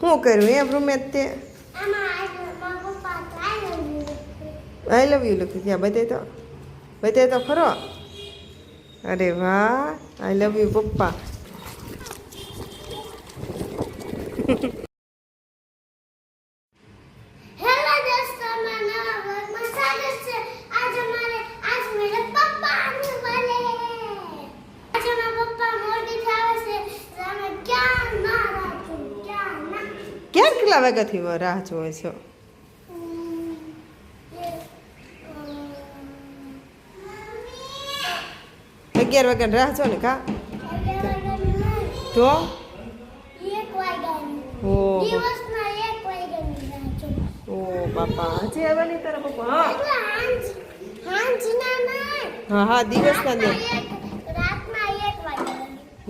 શું કર્યું એમ રૂમે તે? આઈ લવ યુ લખ્યું ત્યાં બધે તો? બધે તો ખરો? અરે વાહ આઈ લવ યુ પપ્પા હેલો દોસ્તો મારા નવા વર્ગમાં સ્વાગત છે આજે મારે આજ મેરે પપ્પા આને વાલે આજે મારા પપ્પા મોરબી થી આવે છે તો અમે ક્યાં ના રાખું ક્યાં ના ક્યાં કેટલા વાગ્યાથી રાહ જોવે છો? અગિયાર વાગ્યા રાહ જો ને કા? તો? ઓ બાપા હજી આવવાની તારા પપ્પા હા. હા દિવસના દે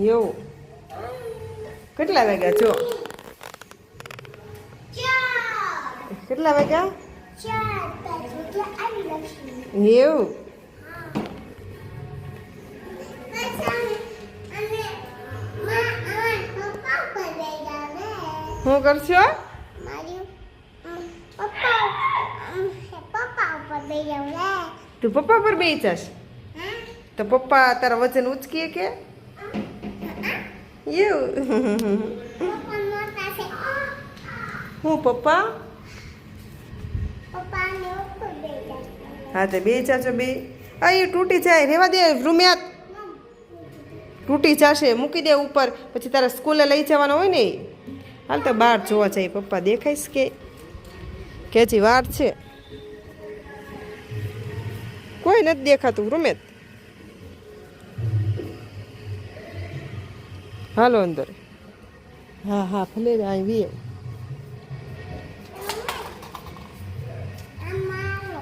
એવું. કેટલા વાગ્યા છો? કેટલા વાગ્યા? એવું? શું કરશો? તું પપ્પા પર બે જાશ. હા તો પપ્પા તારા વજન ઉચકીએ કે? એવું. હું પપ્પા પપ્પાને ઉપર લઈ જાવે હા, તો બે ચાચો બે. આ એ તૂટી જાય. રેવા દે, રૂમિયાત. તૂટી જશે. મૂકી દે ઉપર. પછી તારે સ્કૂલે લઈ જવાનો હોય ને હાલ તો બહાર જોવા જાય. પપ્પા દેખાઈશ કે? કેજી વાર છે. કોઈ નથી દેખાતું રૂમેત હાલો અંદર. હા હા, ભલે આવી અમારો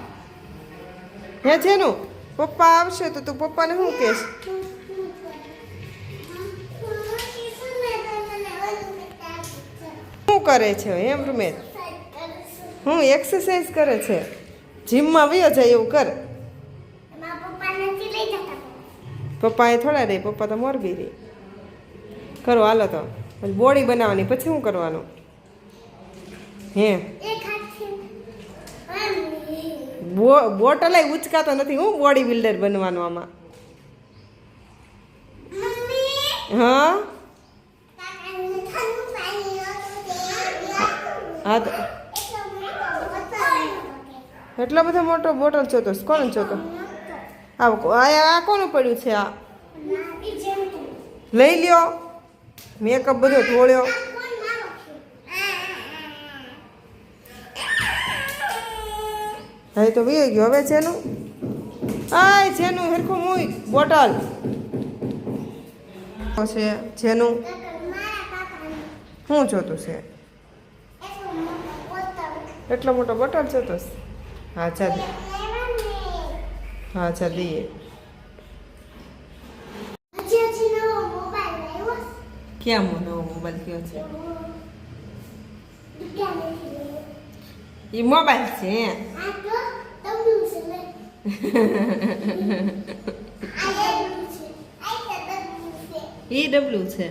હે જેનું? પપ્પા આવશે તો તું પપ્પાને શું કહેશ? શું કરે છે એમ રૂમેશ હું એક્સરસાઇઝ કરે છે. જીમમાં વયો જાય એવું કર. પપ્પા એ થોડા રે પપ્પા તો મોરબી રે કરો, હાલો તો. બોડી બનાવવાની, પછી શું કરવાનું? હે? બો બોટલે ઉચકાતો નથી હું બોડી બિલ્ડર બનવાનું આમાં. હા? હા તો. એટલો બધો મોટો બોટલ જોતો કોણ છો તો? આ આ કોનું પડ્યું છે આ? લઈ લ્યો. મેકઅપ બધો ઢોળ્યો. હવે તો વી ગયો. હવે જેનું? આય જેનું હેરખું મૂય બોટલ. છે, જેનું? શું જોતું છે. એટલો મોટો બોટલ જોતો હા ચાલ હા ચાલ દઈએ. ક્યાં મો નવો મોબાઈલ કયો છે? એ મોબાઈલ છે એ ડબલ્યુ છે.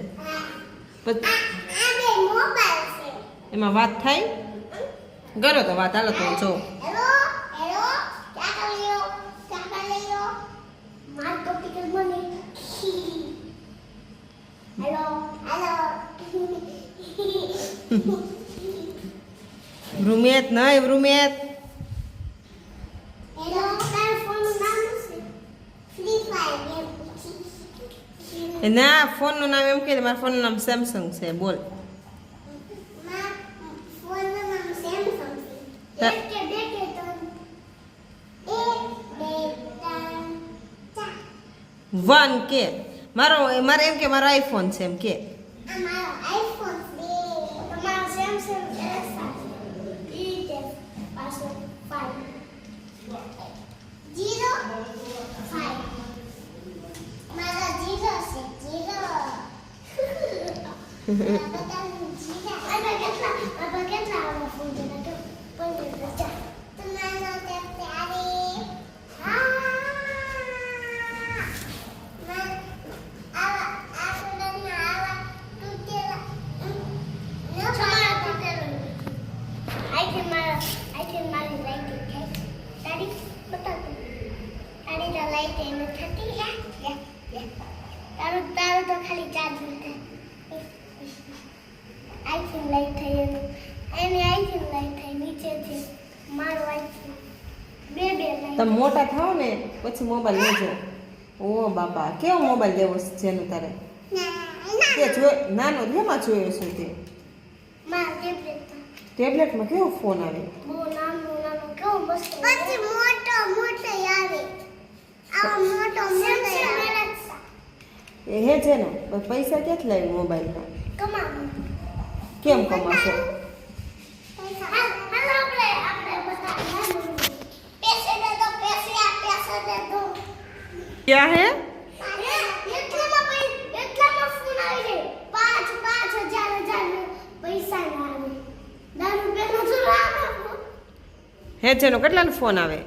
એમાં વાત થાય? કરો તો વાત હાલો તો જો. જોઉં ના હેલો ક્યાં કરી લ્યો ક્યાં કરી લ્યો માર તો ટિકલ બને હેલો હેલો રૂમેત નહીં રૂમેત હેલો તારા ફોનનું નામ શું છે ફ્રી ફાયર ગેમ એ ના ફોનનું નામ એમ કે મારા ફોનનું નામ સેમસંગ છે બોલ વન કે મારો મારે એમ કે મારો આઈફોન છે એમ કે Daddy, look yeah. તારું તારું તો ખાલી ચાર્જ થાય આઈથી લઈ થઈ એનું એની આઈથી લઈ થઈ નીચેથી મારું આઈથી બે બે તમે મોટા થાઓ ને પછી મોબાઈલ લેજો ઓ બાપા કેવો મોબાઈલ લેવો છે જેનું તારે? તે જો નાનો જેમાં જોયો છે તે? ટેબ્લેટમાં કેવો ફોન આવે? બહુ નાનો નાનો કેવો મસ્ત. પછી મોટો મોટો આવે. આ મોટો મોટો આવે. એ હે છે ને પૈસા ક્યાંથી લાવી મોબાઈલના કેમ કમાશો? ક્યાં હે? હે છે કેટલાનો ફોન આવે?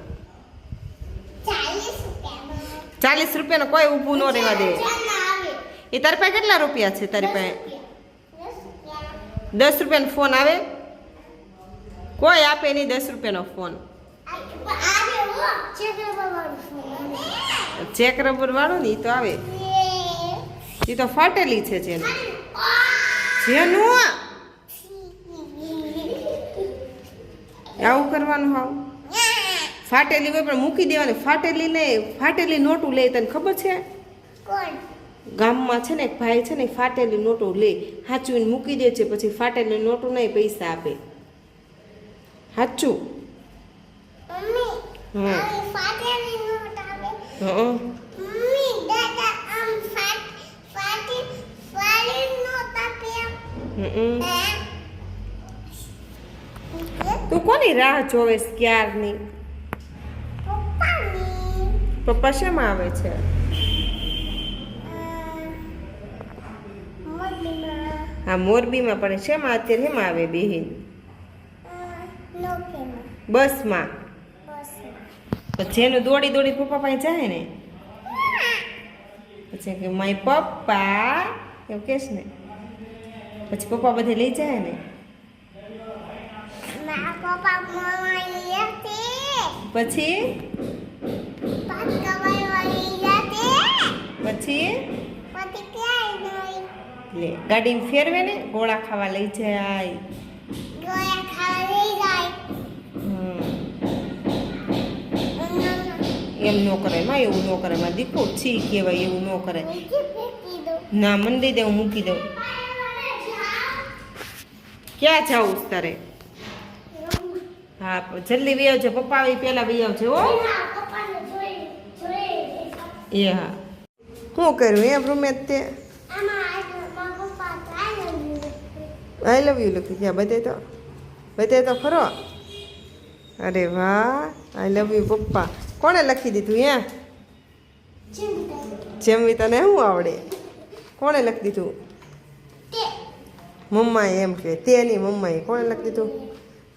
ચાલીસ રૂપિયાનો કોઈ ઊભું ન રહેવા દે. એ તારી પાસે કેટલા રૂપિયા છે તારી પાસે? દસ રૂપિયાનો ફોન આવે? કોઈ આપે નહીં દસ રૂપિયાનો ફોન. ચેક આવે રબર વાળો ને એ તો આવે. એ તો ફાટેલી છે જેનું. જેનું? આવું કરવાનું હાવ. ફાટેલી હોય પણ મૂકી દેવાની. ફાટેલી નહીં ફાટેલી નોટું લે, તને ખબર છે? કોણ? ગામમાં છે ને એક ભાઈ છે ને ફાટેલી નોટો લે હાચવીને મૂકી દે છે પછી ફાટેલી નોટો નહીં પૈસા આપે. હાચું? તું કોની રાહ જોવેસ ક્યારની? પપ્પા શેમાં આવે છે? હા મોરબીમાં પણ શેમાં અત્યારે હેમાં આવે બેહીન? બસમાં? બસ પછી જેનું દોડી દોડી પપ્પા પાસે જાય ને? પછી કે માય પપ્પા એવું કહેશ ને? પછી પપ્પા બધે લઈ જાય ને? પછી? લે ગાડીમાં ફેરવે ને ગોળા ખાવા લઈ જાય. ગોયા ખાવા લઈ જાય. હમ. એમ ન કરે માં એવું ન કરે માં દીકરો છી કહેવાય એવું ન કરે. ના મને દઈ દે હું મૂકી દઉં. ક્યાં જાવું તારે? હા જલ્દી વી આવજે પપ્પા આવી પહેલા વી આવજે હો. એ હા. શું કર્યું એમ રૂમે તે આમાં આ મારા પપ્પા ચાલે આઈ લવ યુ લખી ગયા બધે તો બધે તો ખરો અરે વાહ આઈ લવ યુ પપ્પા. કોણે લખી દીધું યા જેમવી તને શું આવડે? કોણે લખી દીધું? મમ્માએ એમ કે તેની મમ્માએ. કોણે લખી દીધું?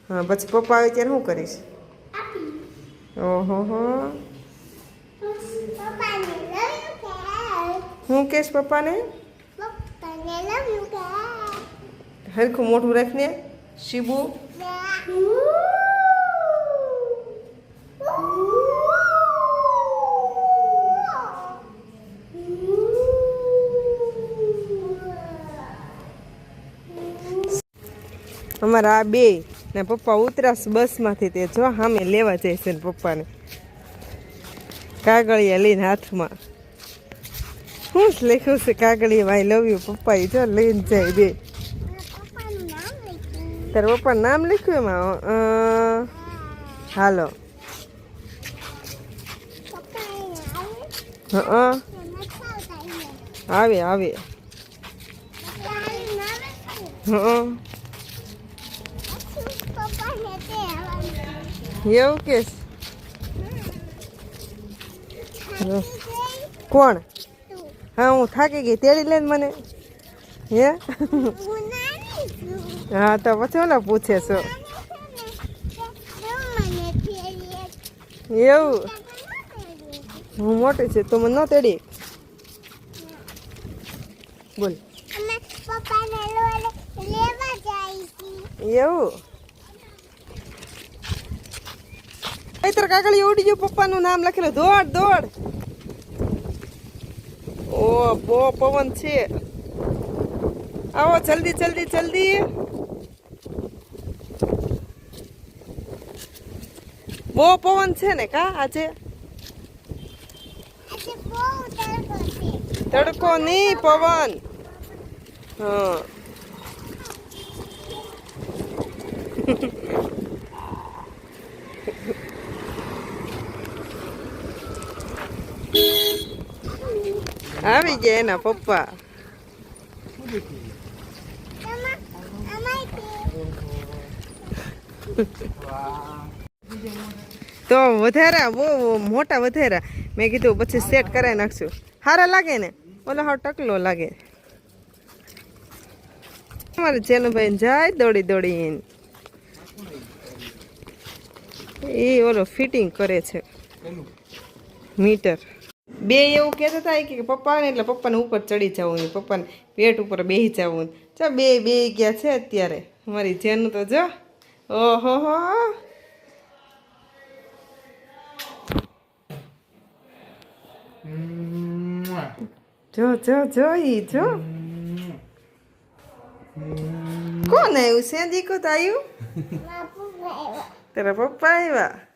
હા પછી પપ્પા આવે ત્યારે શું કરીશ? ઓહો હો. હું કેશ પપ્પાને? પપ્પાને લવ યુ કે હરખું મોટું રાખને, શીબુ. અમારા આ બે ને પપ્પા ઉતરાશ બસમાંથી તે જો સામે લેવા જાય છે ને પપ્પાને. કાગળિયા લઈને હાથમાં. શું લખ્યું છે, કાગળિયા ભાઈ લવ યુ પપ્પા જો લઈને જાય બે. તારા પપ્પાનું નામ લખ્યું એમાં? હાલો. હા આવે આવે. હા એવું કે કોણ? હા, હું થાકી ગઈ. તેડી લે મને. હે? હું, તો પછી ઓલા પૂછે છો. એવું? હું મોટી છે, તો મને ન તેડી. બોલ. એવું? નહીતર કાગળી ઉડી ગયું, પપ્પાનું નામ લખેલું દોડ દોડ. ઓ, બો પવન છે. આવો, જલ્દી જલ્દી જલ્દી. બહુ પવન છે ને કા આજે? તડકો નહીં પવન. હા. આવી ગયા એના પપ્પા. તો વધારા, બહુ મોટા વધારા. મેં કીધું પછી સેટ કરાવી નાખશું. સારા લાગે ને? ઓલો હાવ ટકલો લાગે. અમારે જેનુભાઈ જાય દોડી દોડીને. એ ઓલો ફિટિંગ કરે છે. મીટર બે એવું કહેતા હતા કે પપ્પાને, એટલે પપ્પાને ઉપર ચડી જવું પપ્પાને પેટ ઉપર બેસી જવું ને ચા બે બે ગયા છે અત્યારે. અમારી જેનું તો જો. ઓહો હો. જો જો જો ઈ જો કોણ આવ્યું છે દીકો તો આવ્યું બાપુ ભાઈ તારા પપ્પા આવ્યા